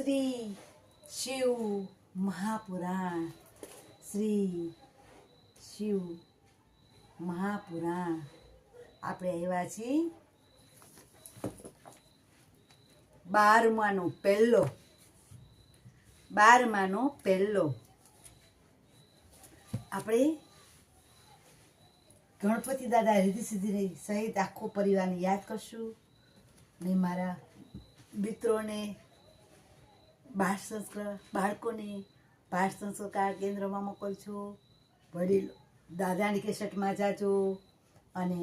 શ્રી શિવ મહાપુરાણ. શ્રી શિવ મહાપુરાણ. આપણે આવ્યા છીએ બારમાનો પહેલો. બારમાનો પહેલો. આપણે ગણપતિ દાદા રીધી સીધી રહી સહિત આખો પરિવારને યાદ કરશું. ને મારા મિત્રોને બાળ સંસ્કાર, બાળકોને બાળ સંસ્કાર કેન્દ્રમાં મોકલજો વડીલ દાદાની કેસેટમાં જાજો અને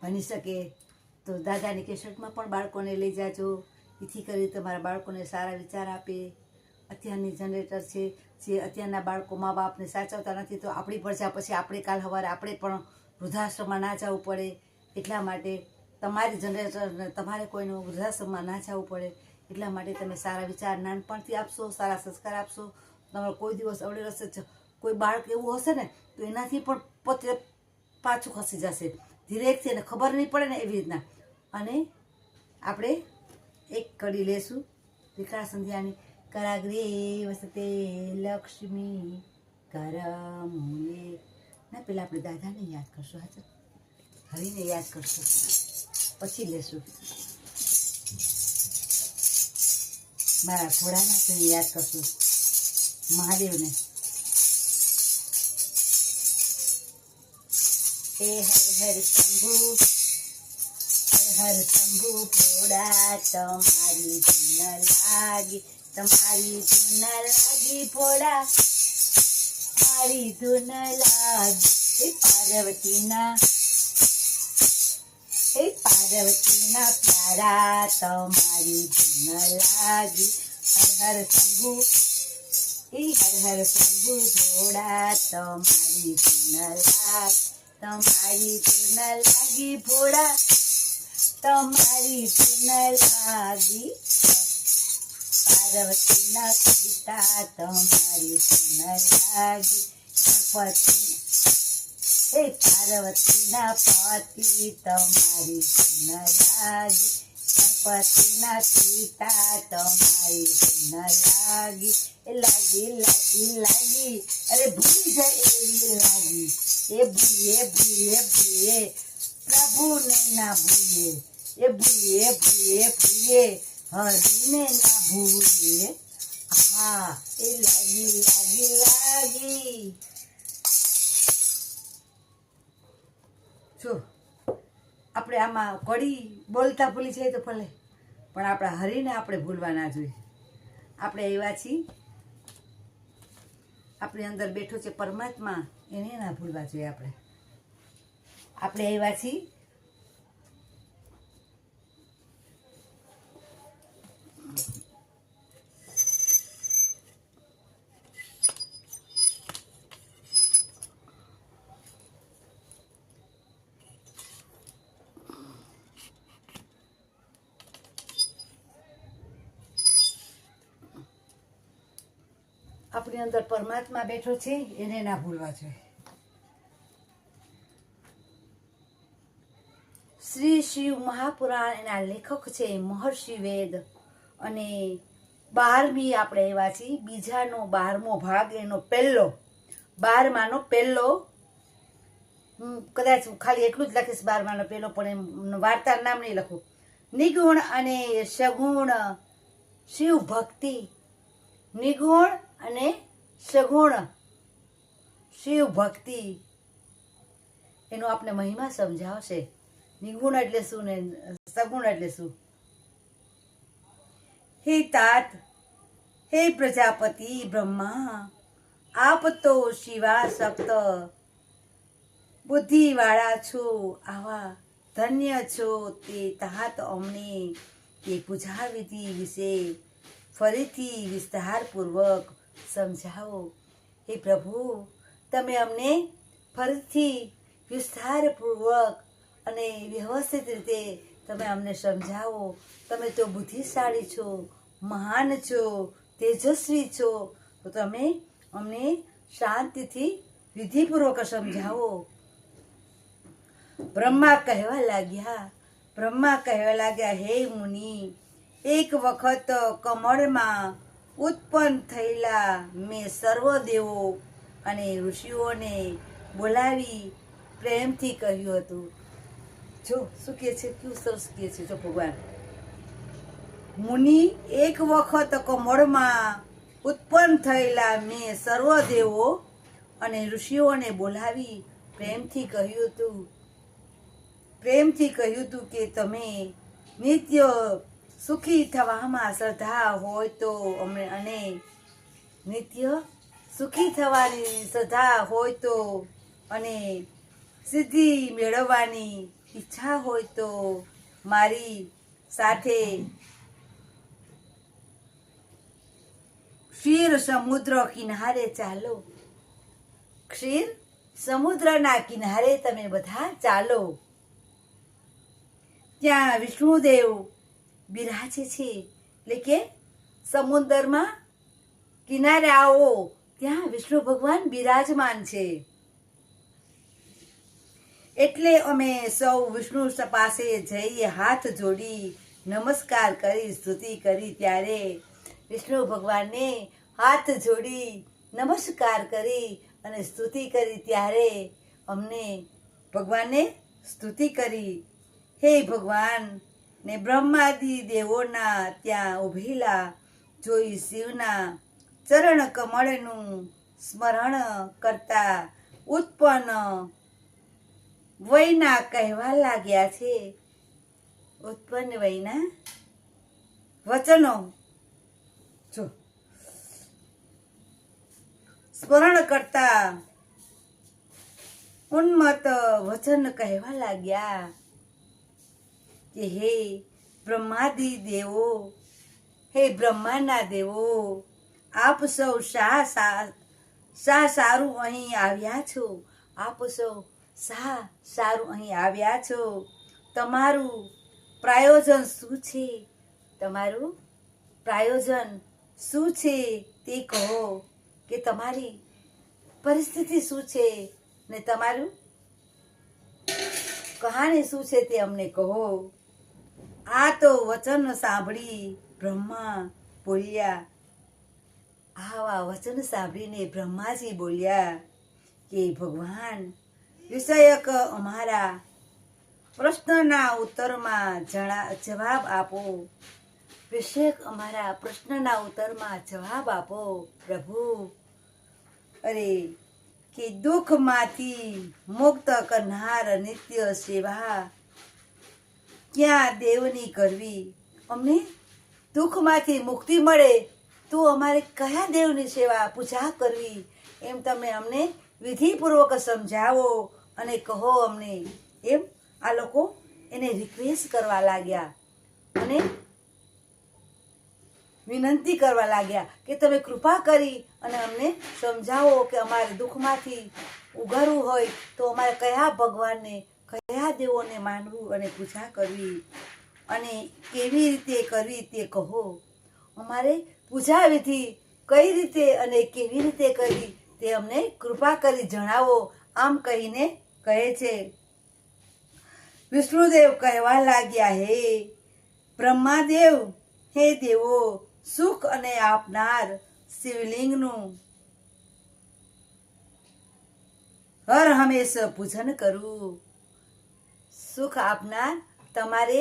બની શકે તો દાદાની કેસેટમાં પણ બાળકોને લઈ જાજો. એથી કરી તમારા બાળકોને સારા વિચાર આપે. અત્યારની જનરેટર છે, જે અત્યારના બાળકો મા બાપને સાચવતા નથી, તો આપણી પ્રજા પછી આપણે કાલ સવારે આપણે પણ વૃદ્ધાશ્રમમાં ના જવું પડે. એટલા માટે તમારી જનરેટરને તમારે કોઈનું વૃદ્ધાશ્રમમાં ના જવું પડે. એટલા માટે તમે સારા વિચાર નાનપણથી આપશો, સારા સંસ્કાર આપશો. તમારો કોઈ દિવસ રસ્તે જ, કોઈ બાળક એવું હશે ને, તો એનાથી પણ પોતે પાછું ખસી જશે. ધીરેકથી એને ખબર નહીં પડે ને એવી રીતના. અને આપણે એક કડી લેશું. વિકાસ સંધ્યાની કરાગ્રે વસતે લક્ષ્મી કરમૂલે ના, પેલા આપણે દાદાને યાદ કરશું હા હરીને યાદ કરશું. પછી લેશું. મારા ઘોડાના યાદ કરશું. મહાદેવને. એ હર હર શંભુ, હર હર શંભુ ભોળા તમારી જૂન લાગી, તમારી જૂન લાગી ભોળા મારી ધૂન લાગી પાર્વતીના એ પાર્વતીના પ્યારા તમારી ધન લાગી. હર હર શંભુ એ હર હર શંભુ ભોળા તમારી ધન લાગી. તમારી ધન લાગી ભોળા તમારી ધન લાગી. પાર્વતીના પિતા તમારી ધન લાગી. ગણપતિ હે પાર્વતીના પતિ તમારી ધૂન લાગી ગણપતિના પિતા તમારી ધૂન લાગી એ લાગી લાગી લાગી અરે ભૂલી જાય એવી લાગી એ ભૂલીએ ભૂલીએ ભૂલીએ પ્રભુને ના ભૂલીએ એ ભૂલીએ ભૂલીએ ભૂલીએ હરીને ના ભૂલીએ હા એ લાગી લાગી લાગી જો, આપણે આમાં કડી બોલતા ભૂલી જાય તો ભલે. પણ આપણા હરીને આપણે ભૂલવા ના જોઈએ. આપણે એવા છીએ. આપણી અંદર બેઠો છે પરમાત્મા, એને ના ભૂલવા જોઈએ આપણે. આપણે એવા છીએ આપણી અંદર પરમાત્મા બેઠો છે, એને ના ભૂલવા જોઈએ. શ્રી શિવ મહાપુરાણ એના લેખક છે મહર્ષિ વેદ અને બારમી આપણે એવા છીએ. બીજાનો બારમો ભાગ, એનો પહેલો, બારમાનો પહેલો હું કદાચ ખાલી એટલું જ લખીશ બારમાનો પહેલો, પણ એમ વાર્તા નામ નહીં લખું. નિગુણ અને સગુણ શિવ ભક્તિ નિગુણ અને સગુણ. શિવ ભક્તિ. એનો આપણે મહિમા સમજાવશે. નિગુણ એટલે શું ને સગુણ એટલે શું? હે તાત, હે પ્રજાપતિ બ્રહ્મા, આપ તો શિવા સપ્ત. બુદ્ધિવાળા છો, આવા ધન્ય છો, તે તાત અમને તે પૂજા વિધિ વિશે ફરીથી વિસ્તારપૂર્વક સમજાવો. હે પ્રભુ, તમે અમને ફરીથી વિસ્તારપૂર્વક અને વ્યવસ્થિત રીતે તમે અમને સમજાવો. તમે તો બુદ્ધિશાળી છો, મહાન છો, તેજસ્વી છો. તો તમે અમને શાંતિથી, વિધિપૂર્વક સમજાવો. બ્રહ્મા કહેવા લાગ્યા, બ્રહ્મા કહેવા લાગ્યા, હે મુનિ, એક વખત કમળમાં ઉત્પન્ન થયેલા મેં સર્વદેવો અને ઋષિઓને બોલાવી પ્રેમથી કહ્યું હતું. જો, શું કહે છે? કયું સરસ કહે છે? જો, ભગવાન. મુનિ એક વખત કમળમાં ઉત્પન્ન થયેલા મેં સર્વદેવો અને ઋષિઓને બોલાવી પ્રેમથી કહ્યું હતું. પ્રેમથી કહ્યું હતું કે તમે નિત્ય સુખી થવામાં શ્રદ્ધા હોય તો અમે અને નિત્ય સુખી થવાની શ્રદ્ધા હોય તો અને સિદ્ધિ મેળવવાની ઈચ્છા હોય તો મારી સાથે ક્ષીર સમુદ્ર કિનારે ચાલો. ક્ષીર સમુદ્રના કિનારે તમે બધા ચાલો. ત્યાં વિષ્ણુદેવ બિરાજે છે. એટલે કે સમુદ્રમાં કિનારે આવો. ત્યાં વિષ્ણુ ભગવાન બિરાજમાન છે. એટલે અમે સૌ વિષ્ણુ પાસે જઈએ હાથ જોડી નમસ્કાર કરી, સ્તુતિ કરી ત્યારે વિષ્ણુ ભગવાનને હાથ જોડી નમસ્કાર કરી અને સ્તુતિ કરી ત્યારે અમને ભગવાનને સ્તુતિ કરી. હે ભગવાન ને બ્રહ્માદિ દેવોના ત્યાં ઉભેલા જોઈ શિવના ચરણ કમળનું સ્મરણ કરતા ઉત્પન્ન વયના કહેવા લાગ્યા છે. ઉત્પન્ન વયના વચનો. જો. સ્મરણ કરતા ઉન્મત વચન કહેવા લાગ્યા. કે હે બ્રહ્માદિ દેવો, હે બ્રહ્માના દેવો, આપ સૌ શા શા સારું અહીં આવ્યા છો. આપ સૌ શા સારું અહીં આવ્યા છો. તમારું પ્રાયોજન શું છે? તમારું પ્રાયોજન શું છે તે કહો કે તમારી પરિસ્થિતિ શું છે ને તમારું કહાની શું છે તે અમને કહો. આ તો વચન સાંભળી બ્રહ્મા બોલ્યા. આવા વચન સાંભળીને બ્રહ્માજી બોલ્યા કે ભગવાન, વિષયક અમારા પ્રશ્નના ઉત્તરમાં જણા જવાબ આપો. વિષયક અમારા પ્રશ્નના ઉત્તરમાં જવાબ આપો પ્રભુ. અરે, કે દુઃખમાંથી મુક્ત કરનાર નિત્ય સેવા ક્યાં દેવની કરવી? અમને દુઃખમાંથી મુક્તિ મળે તો અમારે કયા દેવની સેવા, પૂજા કરવી? એમ તમે અમને વિધિપૂર્વક સમજાવો અને કહો અમને. એમ આ લોકો એને રિક્વેસ્ટ કરવા લાગ્યા અને વિનંતી કરવા લાગ્યા કે તમે કૃપા કરી અને અમને સમજાવો કે અમારે દુઃખમાંથી ઉગારવું હોય તો અમારે કયા ભગવાનને કયા દેવોને માનવું અને પૂજા કરવી અને કેવી રીતે કરવી તે કહો. અમારે પૂજા વિધિ કઈ રીતે અને કેવી રીતે કરવી તે અમને કૃપા કરી જણાવો, આમ કહીને કહે છે. વિષ્ણુદેવ કહેવા લાગ્યા, હે બ્રહ્માદેવ, હે દેવો, સુખ અને આપનાર શિવલિંગનું હર હંમેશ પૂજન કરવું સુખ આપનાર તમારે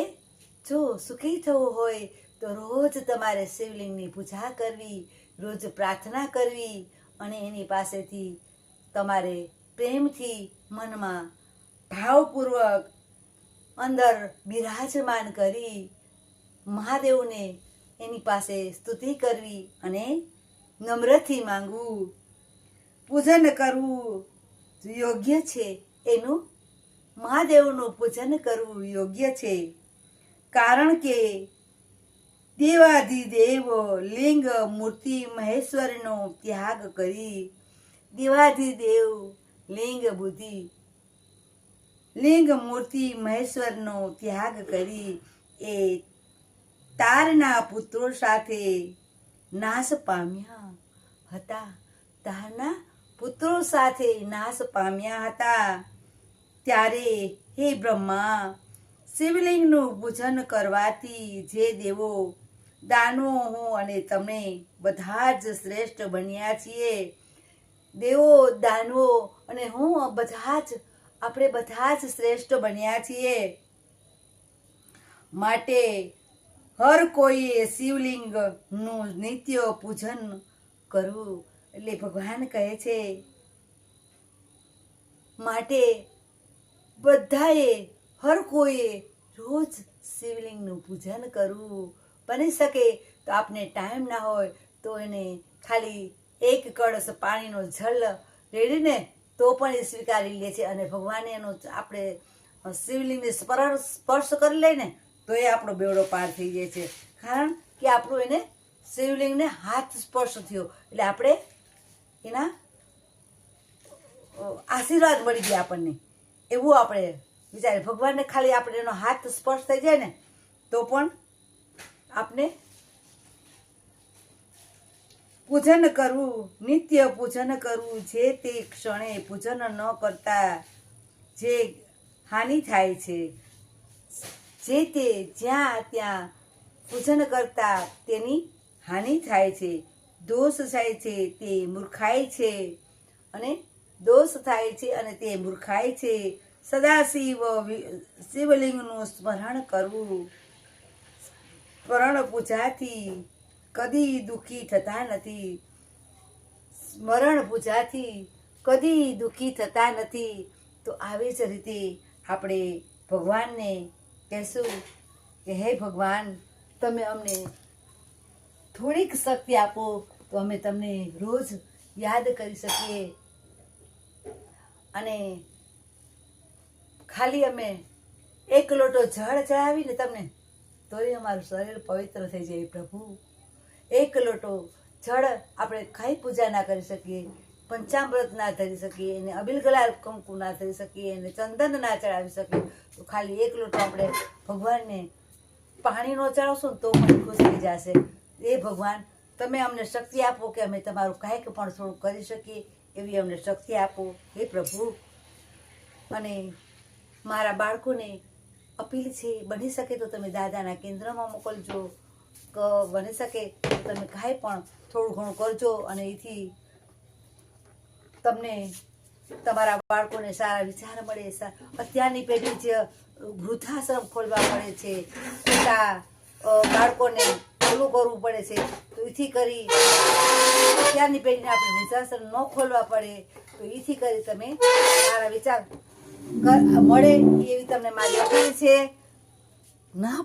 જો સુખી થવું હોય, તો રોજ તમારે શિવલિંગની પૂજા કરવી, રોજ પ્રાર્થના કરવી અને એની પાસેથી તમારે પ્રેમથી મનમાં ભાવપૂર્વક અંદર બિરાજમાન કરી મહાદેવને એની પાસે સ્તુતિ કરવી અને નમ્રથી માંગવું. પૂજન કરવું યોગ્ય છે એનું મહાદેવનું પૂજન કરવું યોગ્ય છે. કારણ કે દેવાધિદેવ લિંગ મૂર્તિ મહેશ્વરનો ત્યાગ કરી દેવાધિદેવ લિંગ બુદ્ધિ, લિંગ મૂર્તિ મહેશ્વરનો ત્યાગ કરી એ તારના પુત્રો સાથે નાશ પામ્યા હતા. તારના પુત્રો સાથે નાશ પામ્યા હતા. ત્યારે, હે બ્રહ્મા, શિવલિંગનું પૂજન કરવાથી જે દેવો દાનો હું અને તમે બધા જ શ્રેષ્ઠ બન્યા છીએ. દેવો, દાનવો અને હું બધા જ, આપણે બધા જ શ્રેષ્ઠ બન્યા છીએ. માટે હર કોઈએ શિવલિંગનું નિત્ય પૂજન કરવું, એટલે ભગવાન કહે છે, માટે બધાએ, હર કોઈએ રોજ શિવલિંગનું પૂજન કરવું, બની શકે તો આપને ટાઈમ ના હોય તો એને ખાલી એક કળશ પાણીનો જલ રેડીને તો પણ એ સ્વીકારી લે છે અને ભગવાને એનો આપણે શિવલિંગને સ્પર્શ સ્પર્શ કરી લઈને તો એ આપણો બેવડો પાર થઈ જાય છે. કારણ કે આપણું એને શિવલિંગને હાથ સ્પર્શ થયો. એટલે આપણે એના આશીર્વાદ મળી ગયા આપણને. એવું આપણે વિચારે ભગવાનને ખાલી આપણે એનો હાથ સ્પર્શ થઈ જાય ને, તો પણ આપણે પૂજન કરવું નિત્ય પૂજન કરવું જે તે ક્ષણે પૂજન ન કરતા જે હાનિ થાય છે, જે તે જ્યાં ત્યાં પૂજન કરતા તેની હાનિ થાય છે, દોષ થાય છે, તે મૂર્ખાય છે, અને દોષ થાય છે અને તે મૂર્ખાય છે. સદા શિવ શિવલિંગનું સ્મરણ કરવું. સ્મરણ પૂજાથી કદી દુઃખી થતા નથી. સ્મરણ પૂજાથી કદી દુઃખી થતા નથી. તો આવી જ રીતે આપણે ભગવાનને કહેશું કે, હે ભગવાન, તમે અમને થોડીક શક્તિ આપો તો અમે તમને રોજ યાદ કરી શકીએ. અને ખાલી અમે એક લોટો જળ ચડાવીને તમને, તોય અમારું શરીર પવિત્ર થઈ જાય પ્રભુ. એક લોટો જળ આપણે કાંઈ પૂજા ના કરી શકીએ, પંચામૃત ના ધરી શકીએ, એને અબિલ ગલાલ કંકુ ના ધરી શકીએ, એને ચંદન ના ચડાવી શકીએ, તો ખાલી એક લોટો આપણે ભગવાનને પાણીનો ચડાવશું તો પણ ખુશ થઈ જશે. એ ભગવાન, તમે અમને શક્તિ આપો કે અમે તમારું કાંઈક પણ થોડું કરી શકીએ. એવી અમને શક્તિ આપો, હે પ્રભુ. અને મારા બાળકોને અપીલ છે, બની શકે તો તમે દાદાના કેન્દ્રમાં મોકલજો બની શકે તો તમે કાંઈ પણ થોડું ઘણું કરજો અને એથી તમને તમારા બાળકોને સારા વિચાર મળે અત્યારની પેઢી જે વૃદ્ધાશ્રમ ખોલવા પડે છે. ખોટા બાળકોને ઓલું કરવું પડે છે, તો એથી કરી અત્યારની પેઢીને આપણે વૃદ્ધાશ્રમ ન ખોલવા પડે, તો એથી કરી તમે સારા વિચાર મળે એવી તમને મારી અપીલ છે. ના